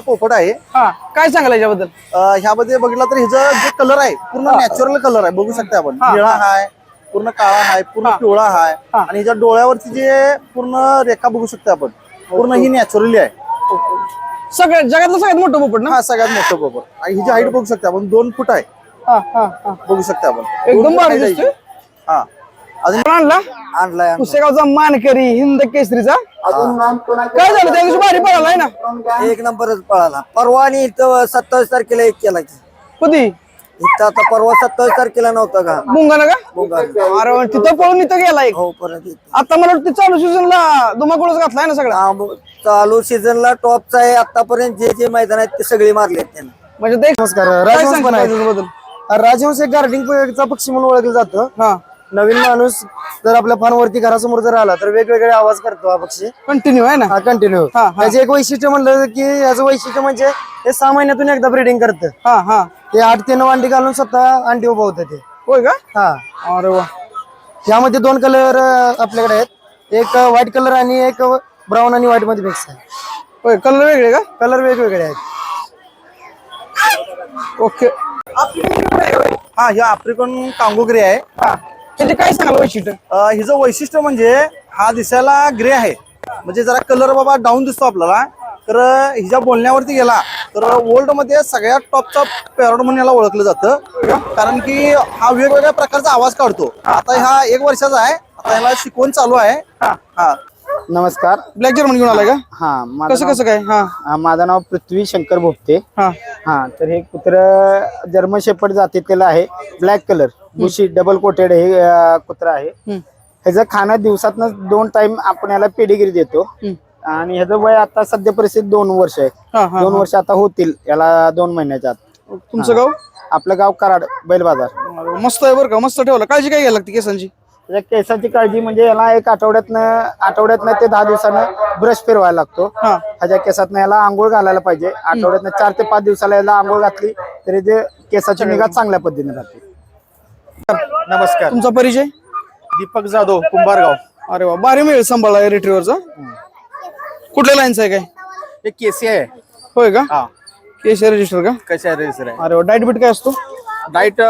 पोपट आहे. हा काय सांगाल याच्याबद्दल? अं, ह्यामध्ये बघितलं तर ह्याचा जो कलर आहे पूर्ण नॅचरल कलर आहे. बघू शकता आपण. हा, निळा हाय पूर्ण काळा हाय पूर्ण पिवळा हाय. हा. आणि ह्याच्या डोळ्यावरची जे पूर्ण रेखा बघू शकता आपण. पूर्ण ही नॅचरली आहे. सगळ्यात जगातलं सगळ्यात मोठं पोपट ना? हा सगळ्यात मोठं पोपट. आणि हिची हाईट बघू शकता आपण. दोन फूट आहे. हा हा हा बघू शकता आपण. एकदम भारी दिसतोय. हिची. हा. अजून आणला? आणलाय पुसेगावचा मानकरी हिंद केसरीचा. काय झालं? त्या दिवशी भारी पळाला आहे ना? एक नंबरच पळाला. परवा आणि इथं सत्तावीस तारखेला एक केला की. कधी इथं आता परवा सत्तावीस तारखेला नव्हता का? मुंगाना का? मुंगाला. अरे तिथं पळून इथं गेला एक. हो परत. आता मला वाटतं चालू सीझनला धुमाकूळच घातलाय ना सगळा. हा, मग चालू सीझनला टॉपचा आहे. आतापर्यंत जे जे मैदान आहेत ते सगळे मारले त्यांनी. म्हणजे ते नमस्कार. काय राजहंस सांगता पण आहे. त्याच्याबद्दल राजहंस एक गार्डिंगचा पक्षी म्हणून ओळखला जातो. हा. नवीन माणूस जर आपल्या फानवरती घरासमोर जर आला तर वेगवेगळे आवाज करतो हा पक्षी. कंटिन्यू आहे ना? हा कंटिन्यू हा, हा. त्याचे एक वैशिष्ट्य म्हणलं की याचं वैशिष्ट्य म्हणजे हे सहा महिन्यातून एकदा ब्रीडिंग करतं. हा हा. ते आठ ते नऊ अंडी घालून स्वतः अंडी उभवतं ते. होय का? हा. अरे वा. यामध्ये दोन कलर आपल्याकडे आहेत. एक व्हाईट कलर आणि एक ब्राऊन आणि व्हाईटमध्ये मिक्स आहे. होय कलर वेगळे का? कलर वेगवेगळे आहेत. ओके हा ह्या आफ्रिकन कांगोग्रे आहे. हा. त्याचे काय सांगाल वैशिष्ट्य? हिचं वैशिष्ट्य म्हणजे हा दिसायला ग्रे आहे. म्हणजे जरा कलर बाबा डाऊन दिसतो आपल्याला. तर हिच्या बोलण्यावरती गेला तर वर्ल्डमध्ये सगळ्यात टॉपचा पॅरोड म्हणून याला ओळखलं जातं. कारण की हा वेगवेगळ्या प्रकारचा आवाज काढतो. आता हा एक वर्षाचा आहे. आता याला शिकवण चालू आहे. हा. नमस्कार. ब्लॅक जर्मन घेऊन आलाय का? हा माझं कसं कसं काय? हा. नाव- माझं नाव पृथ्वी शंकर भोगते हा. हा तर हे कुत्र जर्मन शेपर्ड जातीतलं आहे. Black colour bushy double coated हे अं, कुत्रा आहे. हम्म. ह्याचं खाणं दिवसातनं दोन टाइम आपण याला पेडिगिरी देतो. हम्म. आणि ह्याचं वय आता सध्या परिस्थिती दोन वर्ष आहे. हा हा दोन वर्ष आता होतील याला दोन महिन्याच्या आत. तुमचं गाव? आपलं गाव कराड बैल बाजार. मस्त आहे बरं का? मस्त ठेवलं. काळजी काय घ्यायला लागते केसांची? त्याच्या केसाची काळजी म्हणजे याला एक आठवड्यातनं आठवड्यातनं ते दहा दिवसानं ब्रश फिरवायला लागतो. हा. ह्याच्या केसातनं याला आंघोळ घालायला पाहिजे. आठवड्यातनं चार ते पाच दिवसाला याला आंघोळ घातली तरी ते केसाची निगा चांगल्या पद्धतीने राहते. नमस्कार. तुमचा परिचय? दीपक जाधव कुंभारगाव. अरे वा भारी मिळेल सांभाळा रिट्रीवरचा कुठल्या लाईनचा आहे काय? हे केसी आहे. होय का? हा. केसी रजिस्टर का? कशा रेसर आहे? अरे वा डाएट बीट काय असतो? डाईट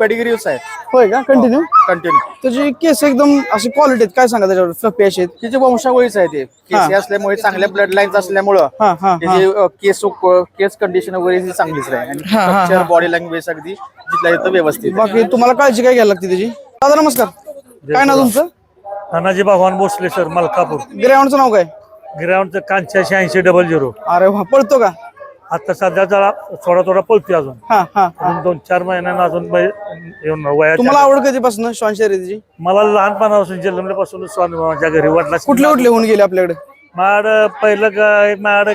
पेडिग्रीज आहे. होय का? कंटिन्यू कंटिन्यू त्याची केस एकदम अशी क्वालिटी काय सांगा त्याच्यावर? फ्लफी अशी आहेत. तिचे वंशावळीच आहे ते. केसी असल्यामुळे चांगल्या ब्लड लाईन्स असल्यामुळं हा हा हा. त्याची अ, केस केस कंडिशन वगैरे ही चांगलीच आहे. आणि हा, हा, स्ट्रक्चर बॉडी लँग्वेज अगदी जिथल्या तिथं व्यवस्थित. बाकी तुम्हाला काळजी काय घ्यायला लागते त्याची? दादा नमस्कार. काय नाव तुमचं? तानाजी भगवान भोसले सर मलकापूर. ग्राउंडचं नाव काय? ग्राउंडचं कांच्याऐंशी ऐंशी डबल झिरो. अरे वा पळतो का? आता सध्या जरा थोडा थोडा पळतोय अजून. हा हा. अजून दोन चार महिन्यांना अजून बै- येऊन वयाच्या तुम्हाला आवड कधीपासून श्वान शर्यतीची? मला लहानपणापासून जन्मल्यापासून स्वामी माझ्या घरी वाटला कुठले कुठले होऊन गेले आपल्याकडे? माड पहिलं काय माड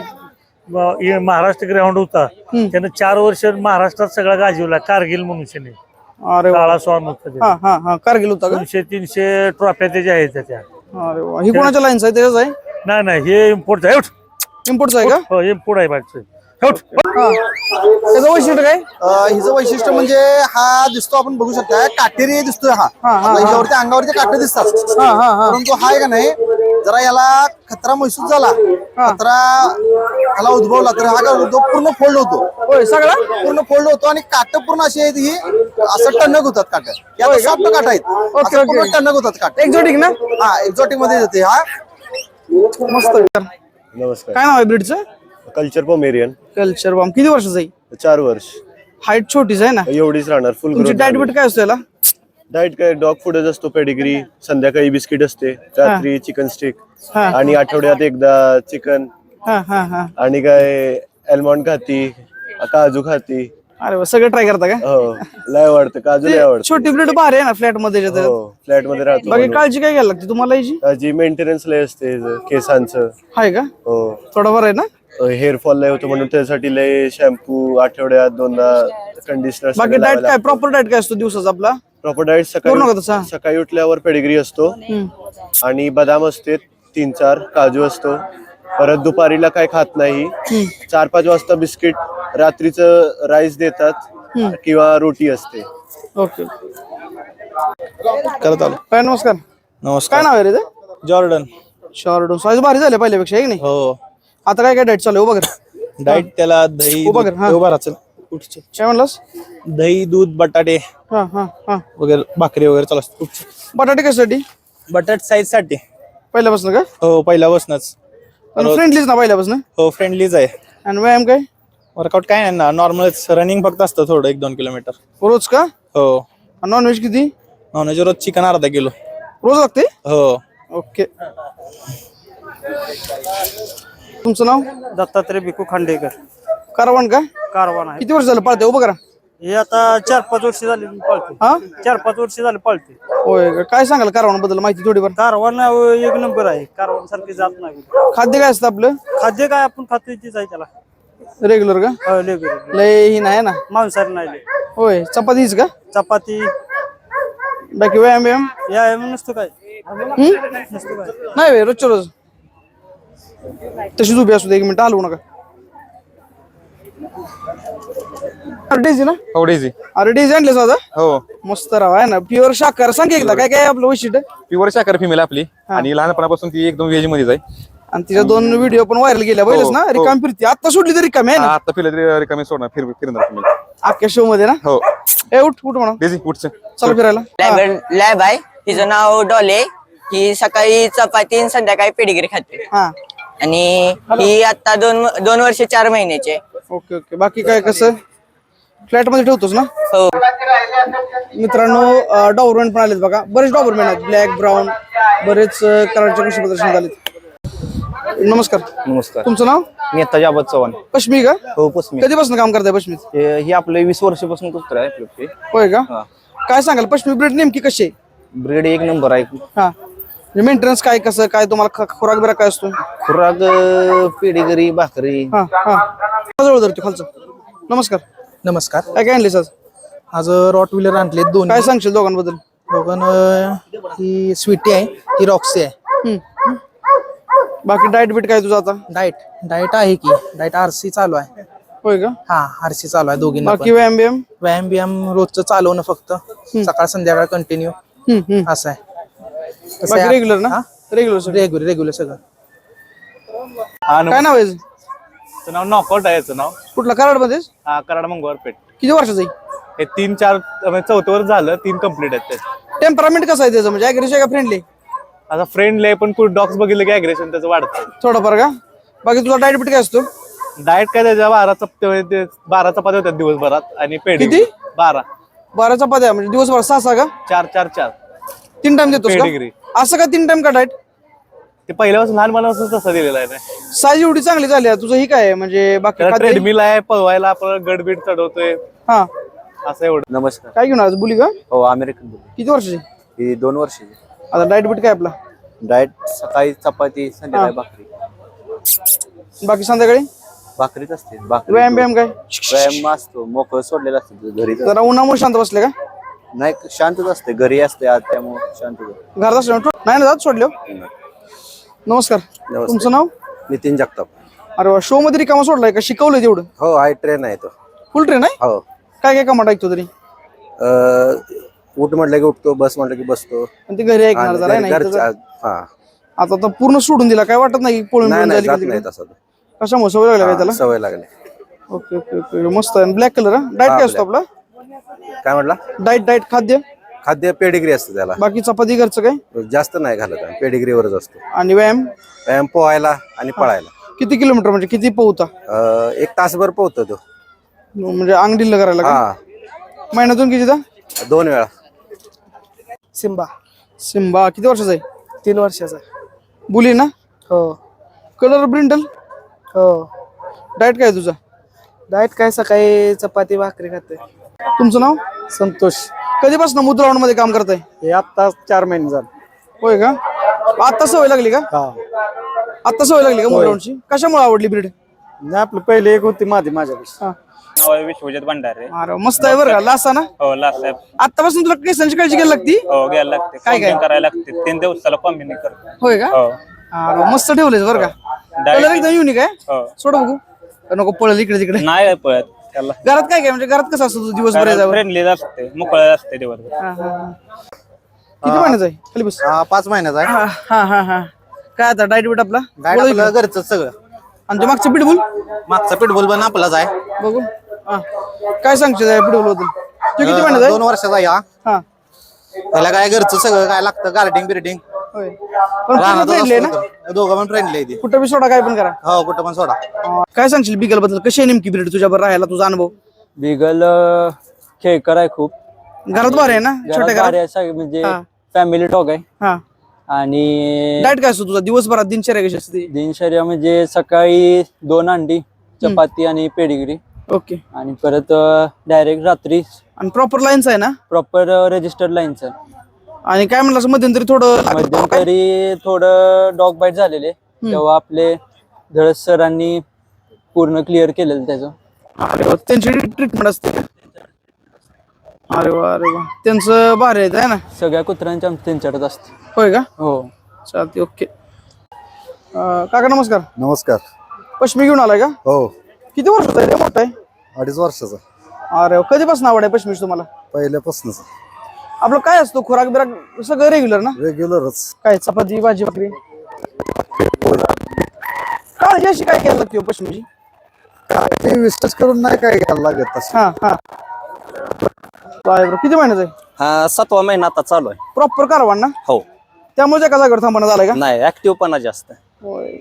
महाराष्ट्र ग्राउंड होता. त्यानं चार वर्ष महाराष्ट्रात सगळा गाजवला कारगिल मनुष्याने अरे वा. काळा स्वामी होता ते. हा हा हा. कारगिल होता का? दोनशे तीनशे ट्रॉफ्या त्याच्या आहेत त्या. अरे वा. ही कोणाच्या लाईनचा आहे? त्याच्याच आहे? नाही नाही हे इम्पोर्ट आहे. उठ. इम्पोर्टचा आहे का? हो इम्पोर्ट आहे बाहेरचं त्याचं वैशिष्ट्य काय? हिचं वैशिष्ट्य म्हणजे हा दिसतो आपण बघू शकता. काटेरी दिसतोय हा. हा, हा. आता हिच्यावरती अंगावरती काटे दिसतात. हा हा हा. परंतु हा आहे का नाही जरा याला खतरा महसूस झाला. खतरा ह्याला उद्भवला तर हा काय पूर्ण फोल्ड होतो. सगळा? पूर्ण फोल्ड होतो आणि काट पूर्ण अशी आहेत ही असं टणक होतात काट. या सॉफ्ट काट आहेत. टणक होतात काट. एक्झॉटिक ना? हा एक्झॉटिकमध्ये येते हा. मस्त. नमस्कार. काय नाव आहे ब्रीडचं? कल्चर पोमेरियन कल्चर बॉम्ब किती वर्षाचं आहे? चार वर्ष. हाईट छोटीच आहे ना? एवढीच राहणार फुल तुमची डाएट बीट काय असतो याला? डाएट काय डॉग फूडच असतो पेडिग्री संध्याकाळी बिस्किट असते रात्री चिकन स्टिक हा. आणि आठवड्यात एकदा चिकन हा हा हा. आणि काय अल्मॉन्ड खाती काजू खाती. अरे वा सगळं ट्राय करता का? हो लय आवडतं काजू लय आवडतं. छोटी ब्रीड भारी आहे ना फ्लॅटमध्ये याच्यात. हो फ्लॅटमध्ये राहतो बाकी म्हणून. काळजी काय घ्यायला लागते? तुम्हाला याची मेंटेनन्स लय असते केसांचं. आहे का? हो. थोडंफार आहे ना? हेअरफॉल लय होतो म्हणून त्यासाठी लय शॅम्पू आठवड्यात दोनदा कंडिशनर बाकी डाएट काय? प्रॉपर डाएट काय असतो दिवसाचा आपला? प्रॉपर डाएट करू नका सकाळी तसा. सकाळी उठल्यावर पेडिग्री असतो. आणि बदाम असते तीन चार काजू असतो. परत दुपारीला काय खात नाही. चार पाच वाजता बिस्किट रात्रीचं राईस देतात किंवा रोटी असते. ओके. करत आलो. काय? नमस्कार. नमस्कार. काय नाव आहे रे ते? जॉर्डन. शॉर्ट साईज भारी झाले पहिल्यापेक्षा आहे की नाही? हो. आता काय काय डाएट चालू आहे? हो बघा डाएट त्याला दही उभा कर, हा. उभा. काय म्हणलास? दही दूध बटाटे. हा हा हा. वगैरे भाकरी वगैरे चालू असते. बटाटे कशासाठी? बटाट साईजसाठी. पहिल्यापासून का? हो पहिल्यापासूनच. फ्रेंडलीच ना पहिल्यापासून हो? फ्रेंडलीच आहे. आणि व्यायाम काय? वर्कआउट काय नाही ना. नॉर्मलच रनिंग फक्त असतं थोडं एक दोन किलोमीटर रोज का? हो. नॉनव्हेज किती? नॉनव्हेज रोज चिकन अर्धा किलो. रोज लागते? हो. ओके. तुमचं नाव? दत्तात्रय भिकू खांडेकर. कारवान का? कारवान आहे. किती वर्ष झालं पाळते उभं करा. हे आता चार पाच वर्ष झाले मी पाळते हा? चार पाच वर्ष झाले पाळते होय का? काय सांगाल कारवानबद्दल माहिती थोडीफार? कारवान अहो, एक नंबर आहे. कारवान सारखे जात नाही. खाद्य काय असतं आपलं? खाद्य काय आपण खातोय तेच आहे त्याला. रेग्युलर का? हो, लय बरं. लय ही नाही ना? मांसाहारी नाही लय. होय चपातीच का? चपाती. बाकी व्यायाम व्यायाम या नसतो काय? हम्म? नसतो काय? नाही बे, रोजच्या रोज. तशीच उभी असू दे एक मिनिट हलवू नका. डेझी ना? हो डेझी अरे डेझी आणले साधा हो? मस्त राव आहे ना. प्युअर शाकाहार सांग एकदा काय काय आपलं वैशिष्ट्य? प्युअर शाकाहारी फिमेल आपली. आणि लहानपणापासून ती एकदम व्हेज मध्येच आहे. आणि तिच्या दोन व्हिडिओ पण व्हायरल गेल्या पहिलेच ना? रिकाम फिरती. आता सोडली तरी रिकामी आहे ना? आता फिरत तरी रिकामी सोडणार फिर फिरणार फिमेल अख्ख्या शो मध्ये ना? हो. ए उठ उठ म्हणा. डेझी उठचं चला. फिरायला. हा. लॅब लॅब आहे तिचं नाव डॉले. ही सकाळी चपाती संध्याकाळी पेडिग्री खाते. हा. आणि ही आता दोन दोन वर्ष चार महिन्याचे ओके ओके. बाकी काय कसं? फ्लॅटमध्ये ठेवतोस ना? हो. मित्रांनो डॉबरमॅन पण आलेत बघा. बरेच डॉबरमॅन आहेत. ब्लॅक ब्राऊन बरेच अं, कराडच्या कृषी प्रदर्शन झालेत. नमस्कार. नमस्कार. तुमचं नाव? नेताजी आबाद चव्हाण. पश्मी का? हो पश्चिमी. कधीपासून काम करताय पश्मीत हे ही आपले वीस वर्षापासून कुत्र आहे आपलं ते होय का? हा. काय सांगाल? पश्मी ब्रेड नेमकी कशी आहे? ब्रेड एक नंबर आहे. हा. मेंटेनन्स काय कसं काय तुम्हाला ख- खुराक बिराक काय असतो? खुराक पेडीगरी भाकरी. हा हा. जवळ धरतो खालचं. नमस्कार. नमस्कार. काय काय आणलीस आज? आज रॉट व्हीलर आणले दोन काय सांगशील दोघांबद्दल? दोघं ही स्वीटी आहे ही रॉक्सी आहे. हम्म. बाकी डाएट बीट काय तुझं आता? डाएट डाएट आहे की. डाएट आरसी चालू आहे. होय का? हा आरसी चालू आहे दोघींना बाकी पण. व्यायाम बियाम व्यायाम बियाम रोजचं चालवणं फक्त. सकाळ संध्याकाळ कंटिन्यू हम्म, हम्म. असं आहे. कसं बाकी आहे, रेग्युलर ना? हा? रेग्युलर रेग्युलर रेग्युलर सगळं. काय नाव आहे? याचं? त्याचं नाव नॉकआउट आहे याचं नाव. कुठला? कराडमध्ये हा कराड मंगळवार पेठ. किती वर्षाचं आहे? हे तीन चार म्हणजे चौथं वर्ष झालं तीन कंप्लीट आहेत ते. टेम्परामेंट कसं आहे त्याचं? म्हणजे अग्रेसिव्ह आहे का फ्रेंडली आता फ्रेंडली आहे पण कुठे डॉग्स बघितलं की अग्रेशन त्याचं वाढतं थोडंफार का? बाकी तुझा डाएट बीट काय असतो? डाएट काय त्याच्या बारा चपात्या ते बारा चपात्या होत्या दिवसभरात आणि पेडी किती? बारा. बारा चपात्या म्हणजे दिवसभर सहा सहा का? चार चार चार. तीन टाइम देतोस Pedigree. का असं का तीन टाइम का डाएट ते पहिल्यापासून लहानपणापासून तसं दिलेलं आहे साईज एवढी चांगली झाली आहे. तुझं ही काय आहे? म्हणजे बाकी ट्रेडमिल आहे पळवायला आपण गडबीड चढवतोय. हा. असं एवढं. नमस्कार. काय घेऊन आज बुली का? हो अमेरिकन किती वर्षाची? ही दोन वर्षाची. आता डाएट बीट काय आपला? डाएट सकाळी चपाती संध्याकाळी भाकरी. बाकी संध्याकाळी? भाकरीच असते. भाकरी व्यायाम बियाम काय? व्यायाम असतो. मोकळं सोडलेलं असतं. घरी जरा उन्हामुळे शांत बसले का? नाही शांतच असते घरी असते आज त्यामुळे शांत घरात असल्यामुळे ठो- नाही ना जात सोडले. नमस्कार. तुमचं नाव? नितीन जगताप. अरे वा शो मध्ये रिकामा सोडलाय का? शिकवलंय तेवढं? हो हाय ट्रेन आहे तो. फुल ट्रेन आहे? हो. काय काय कामात ऐकतो तरी? उठ म्हटलं की उठतो बस म्हटलं की बसतो. आणि ते घरी ऐकणार जरा आहे ना इथं जरा- हा. आता तर पूर्ण सोडून दिला काय वाटत नाही पळून नाही बिळून नाही जायला जात का नाही तिकडे? तसं. कशामुळे सवय लागला काय त्याला? सवय लागली. ओके ओके ओके मस्त आहे. ब्लॅक कलर डाएट काय असतो आपला? काय म्हटला? डाएट डाएट खाद्य? खाद्य पेडिग्री असतं त्याला. बाकी चपाती घरचं काय? जास्त नाही घालत आम्ही पेडिग्रीवरच असतो. आणि व्यायाम? व्यायाम पोहायला आणि पळायला. किती किलोमीटर म्हणजे किती पोहता? अं, एक तासभर पोहतो तो. म्हणजे अंग ढिल्ल करायला का? हा. महिन्यातून कितीदा दोन वेळा. सिम्बा सिम्बा किती वर्षाचा आहे? तीन वर्षाचा. बुली ना? हो. Colour brindle? हो. डाएट काय आहे तुझा? डाएट काय सकाळी चपाती भाकरी खाते तुमचं नाव? संतोष. कधीपासून मुद्रावणमध्ये काम करताय? हे आता चार महिने झाले. होय का? आता सवय लागली का? हा. आता सवय लागली का मुद्रावणची कशामुळे आवडली ब्रीड? नाही आपलं पहिले एक होती माझी माझ्यापेक्षा हा. विश्वजित भंडारे. अरे मस्त आहे बरं का? लासा ना? हो लास्ट साहेब आतापासून तुला केसांची काळजी घ्यायला लागती? हो घ्यायला लागते. काय काय? करायला लागते. तीन दिवसाला कॉम्बिनिंग करतो. होय का? हो. अरे मस्त ठेवलेस बरं का? कलर एकदम युनिक आहे? हो. सोड बघू. का नको पळल इकडे तिकडे. नाही पळत. त्याला. घरात काय काय? म्हणजे घरात कसं असतं तू दिवसभर यायचं फ्रेंडली असते मोकळं असते दिवसभर. किती महिन्याचा आहे? खाली बस. हा पाच महिन्याचा आहे. हा हा हा हा. काय आता डाएट बीट आपला? घरचं सगळं. आणि ते मागचं पिटबुल मागचा पिटबुल पण आपलाच आहे. बघू. हा. काय सांगशील पिटबुलबद्दल? तो किती महिन्याचा दोन वर्षाचा आहे हा. हा. त्याला काय घरचं सगळं काय लागतं? गार्डिंग बिर्डिंग होय. पण पूर्ण friendly आहे ना? दोघं पण फ्रेंडली आहे ती. कुठं बी सोडा काय पण करा. हो कुठं पण सोडा. अं, काय सांगशील बिगलबद्दल? कशी आहे नेमकी ब्रीड तुझ्यावर राहायला तुझा अनुभव? बिगल खेळकर आहे खूप. घरात बरं आहे ना? छोट्या घरात? म्हणजे हा. फॅमिली डॉग आहे. हा. आणि डाएट काय असतो तुझा? दिवसभरात दिनचर्या कशी असते? दिनचर्या म्हणजे सकाळी दोन अंडी चपाती आणि पेडिग्री. ओके. आणि परत डायरेक्ट रात्री आणि प्रॉपर लाईन्स आहे ना? प्रॉपर रजिस्टर्ड लाईनचं आणि काय म्हणलं असं मध्यंतरी थोडं मध्यंतरी थोडं डॉग बाईट झालेले. तेव्हा आपले धळस सरांनी पूर्ण क्लिअर केलेलं त्याचं. अरे वा, त्यांची ट्रीटमेंट असते का? अरे वा अरे वा. त्यांचं भारी आहे ना? सगळ्या कुत्र्यांच्या त्यांच्याकडे असते. होय का? हो. चालते ओके. काका नमस्कार. नमस्कार. पश्मी घेऊन आलाय का? हो. किती वर्षाचा आहे रे? मोठा आहे? अडीच वर्षाचा. अरे वा, कधीपासून आवड आहे पश्मीच तुम्हाला? पहिल्यापासूनच. आपलं काय असतो? खुराक बिराक सगळं रेग्युलर ना? रेग्युलरच काय चपाती भाजी भाकरी? काळजी अशी काय घ्यायला लागते हो पश्मीची? ते विस्तार करून नाही काय घ्यायला लागत तसं. हा हा. काय बरं किती महिन्याचं आहे? हा सातवा महिना आता चालू आहे. प्रॉपर कारवान ना? हो. त्यामुळे एका जागेवर थांबण्यात आलाय का? नाही ऍक्टिव्ह पणा जास्त. होय.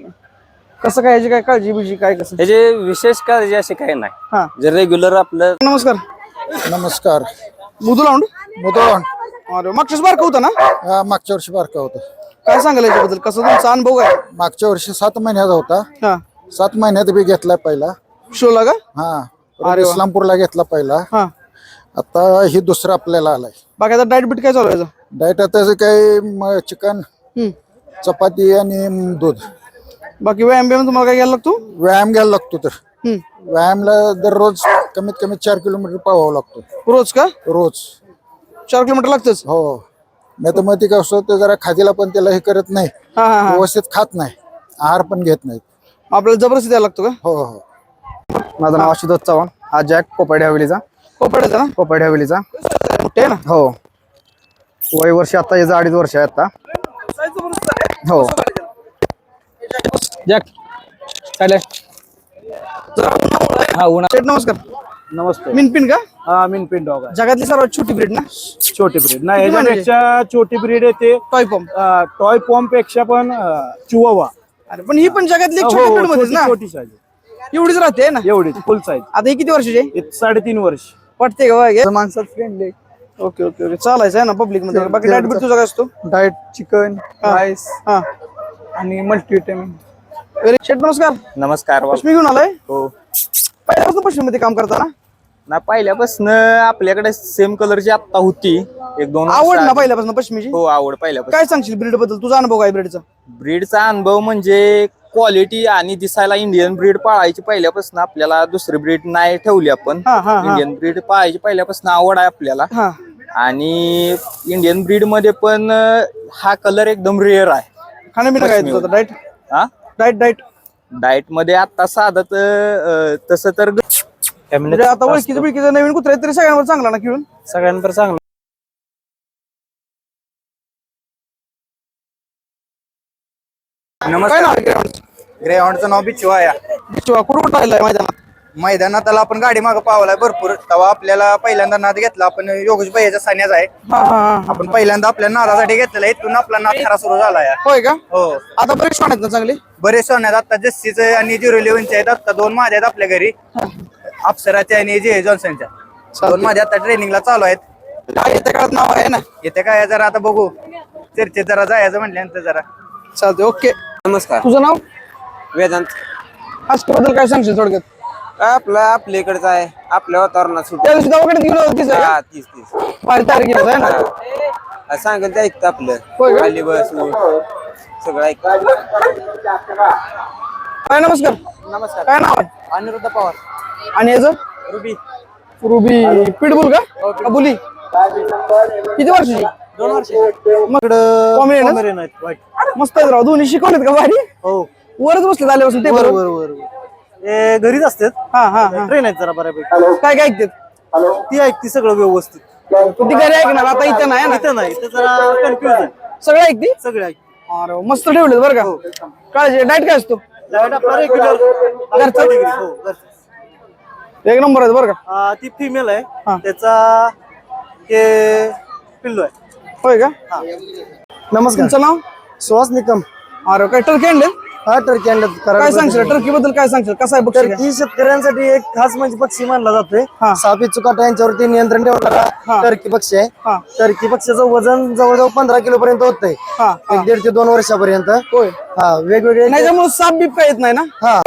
कसं काय याची काय काळजी बिळजी काय कसं? त्याचे विशेष काळजी असे काही नाही. हा. जे रेग्युलर आपलं नमस्कार. नमस्कार. मुदू लावून मुदोण अरे मागच्याच बारका होता ना? मागच्या वर्षी बारका होता. काय सांगाल याच्याबद्दल? कसं तुमचा अनुभव आहे मागच्या वर्षी सात महिन्याचा होता. हा. सात महिन्यात बी घेतला पहिला. शोला का? हा. अरे परत. इस्लामपूरला घेतला पहिला. हा. आता ही दुसरा आपल्याला आलाय. बाकी आता डाएट बीट काय चालू आहे याचं? डाएट आता काही चिकन हम्म. चपाती आणि दूध. बाकी व्यायाम बियाम तुम्हाला काय घ्यायला लागतो? व्यायाम घ्यायला लागतो तर. हम्म. व्यायामला दररोज कमीत कमी चार किलोमीटर पळवावं लागतो. रोज का? रोज. चार किलोमीटर लागतच. हो. नाही तर मग ते काय असतं ते जरा खादीला पण त्याला हे करत नाही. हा हा हा. व्यवस्थित खात नाही. आहार पण घेत नाहीत. आपल्याला जबरदस्ती द्यायला लागतो का? हो हो. माझं नाव आशुतोष चव्हाण. हा जॅक कोपर्डे हवेलीचा. कोपड्याचा ना? कोपर्डे हवेलीचा. मोठे आहे ना? हो. वय वर्ष आता याचं अडीच वर्ष आहे आता. हो. जॅक काय हा उन्हा नमस्कार. नमस्ते. मिनपिन का? हा मिनपिन डॉग आहे. जगातली सर्वात छोटी ब्रीड ना? छोटी ब्रीड नाही किती याच्यापेक्षा छोटी ब्रीड येते टॉय पंप टॉय पॉम्पपेक्षा पण चिवावा. अरे पण ही पण जगातली एक हो, छोटी हो, छोटी ना? छोटी साईज एवढीच राहते ना? एवढीच फुल साईज आता ही किती वर्षाची आहे? साडेतीन वर्ष. वाटते का बघा माणसात फ्रेंडली ओके ओके ओके. चालायचं आहे ना पब्लिकमध्ये? बाकी डाएट बीट तुझा काय असतो? डाएट चिकन राईस हा. आणि मल्टीविटॅमिन अरे शेठ नमस्कार. नमस्कार पश्चिमी घेऊन आलाय? हो. पहिल्यापासून पश्चिममध्ये काम करता ना? ना पहिल्यापासून आपल्याकडे सेम कलरची आत्ता होती एक दोन वर्ष आवड ना आधी. पहिल्यापासून पश्चिमीची हो आवड पहिल्यापासून. काय सांगशील ब्रीडबद्दल? तुझा अनुभव काय ब्रीडचा ब्रीडचा अनुभव म्हणजे क्वालिटी आणि दिसायला इंडियन ब्रीड पाळायची पहिल्यापासून आपल्याला दुसरी ब्रीड नाही ठेवली आपण. हा हा हा. इंडियन ब्रीड पाळायची पहिल्यापासून आवड आहे आपल्याला. हा. आणि इंडियन ब्रीडमध्ये पण अं, हा कलर एकदम रेअर आहे. खाण्यापिणं काय पश्चिमी तुझं डाएट हा? डाएटमध्ये आता साधं तर, अं, तसं तर म्हणजे आता ओळखीचं बिळकीचं नवीन कुत्रा आहे तरी सगळ्यांवर चांगला ना खेळून? सगळ्यांवर चांगलं. काय नाव आहे ग्राउंड ग्रेहॉन्डचं नाव बिचवा आहे कुठं कुठं राहिलाय मैदानात? मैदानात त्याला आपण गाडी मागं पावलाय भरपूर. तेव्हा आपल्याला पहिल्यांदा नाद घेतला. आपण योगेश भैयाच्या सान्याचा आहे. आपण पहिल्यांदा आपल्या नादासाठी घेतलेला. इथून आपला नाद खरा सुरू झाला आहे होय का? हो. आता बरेच आहेत ना चांगले? बरेच सोन्यात. आता जस्सीचे आणि झिरो इलेव्हनचे आहेत. आता दोन माझ्या आहेत आपल्या घरी. अप्सराचे आणि जे जॉन्सनच्या. दोन माझ्या आता ट्रेनिंगला चालू आहेत. काय येत्या काळात नाव आहे ना? येते काय जरा आता बघू. चर्चेत जरा जायचं म्हटल्यानंतर जरा. चालते ओके. नमस्कार. तुझं नाव? वेदांत. बद्दल काय सांगशील थोडक्यात? काय आपलं आपल्या इकडचं आहे. आपल्या वातावरणात सुट. त्या दिवशी दवाखान्यात गेलो होतीस आहे का? तीस तीस आहे ना. सांगत ते ऐकतं आपलं. का? खाली बस उठ, सगळं ऐकतं काय नमस्कार? नमस्कार. काय नाव आहे? अनिरुद्ध पवार. आणि याचं? रुबी. रुबी. पिटबुल का? का बुली किती वर्षाची? दोन वर्ष मग? मस्त आहेत राव. दोन्ही शिकवलेत का भारी? हो. वरच बसलेत आल्यापासून ते बरोबर. बरोबर हे घरीच असतात. हा हा हा. ट्रेन आहेत जरा बऱ्यापैकी. काय काय ऐकतात? ती ऐकते सगळं व्यवस्थित. ती घरी ऐकणार आता इथं नाही ना? इथं नाही. इथं जरा कन्फ्युज आहे. सगळं ऐकते? सगळे ऐकते. अरे मस्त ठेवलेत बरं का? काळजी डाएट काय असतो? डायट आपला रेग्युलर घरचं? एक नंबर आहे बरं का? ती फिमेल आहे. हा. त्याचा हे पिल्लू आहे. होय का? नमस्कार. तुमचं नाव? सुहास निकम. अरे काय टर्की आणले हा टर्की आणलं काय सांगशील? टर्की बद्दल काय सांगशील? कसा आहे बक्षी? काय? टर्की शेतकऱ्यांसाठी एक खास म्हणजे पक्षी मानला जातोय. हा. सापी चुकाटा यांच्यावरती नियंत्रण हा. ठेवणारा टर्की पक्षी हा. आहे टर्की पक्षाचं वजन जवळजवळ पंधरा किलो पर्यंत होतंय. हा एक दीड ते दोन वर्षापर्यंत. होय. हा वेगवेगळे नाही त्यामुळे साप बीप काय येत नाही ना? हा.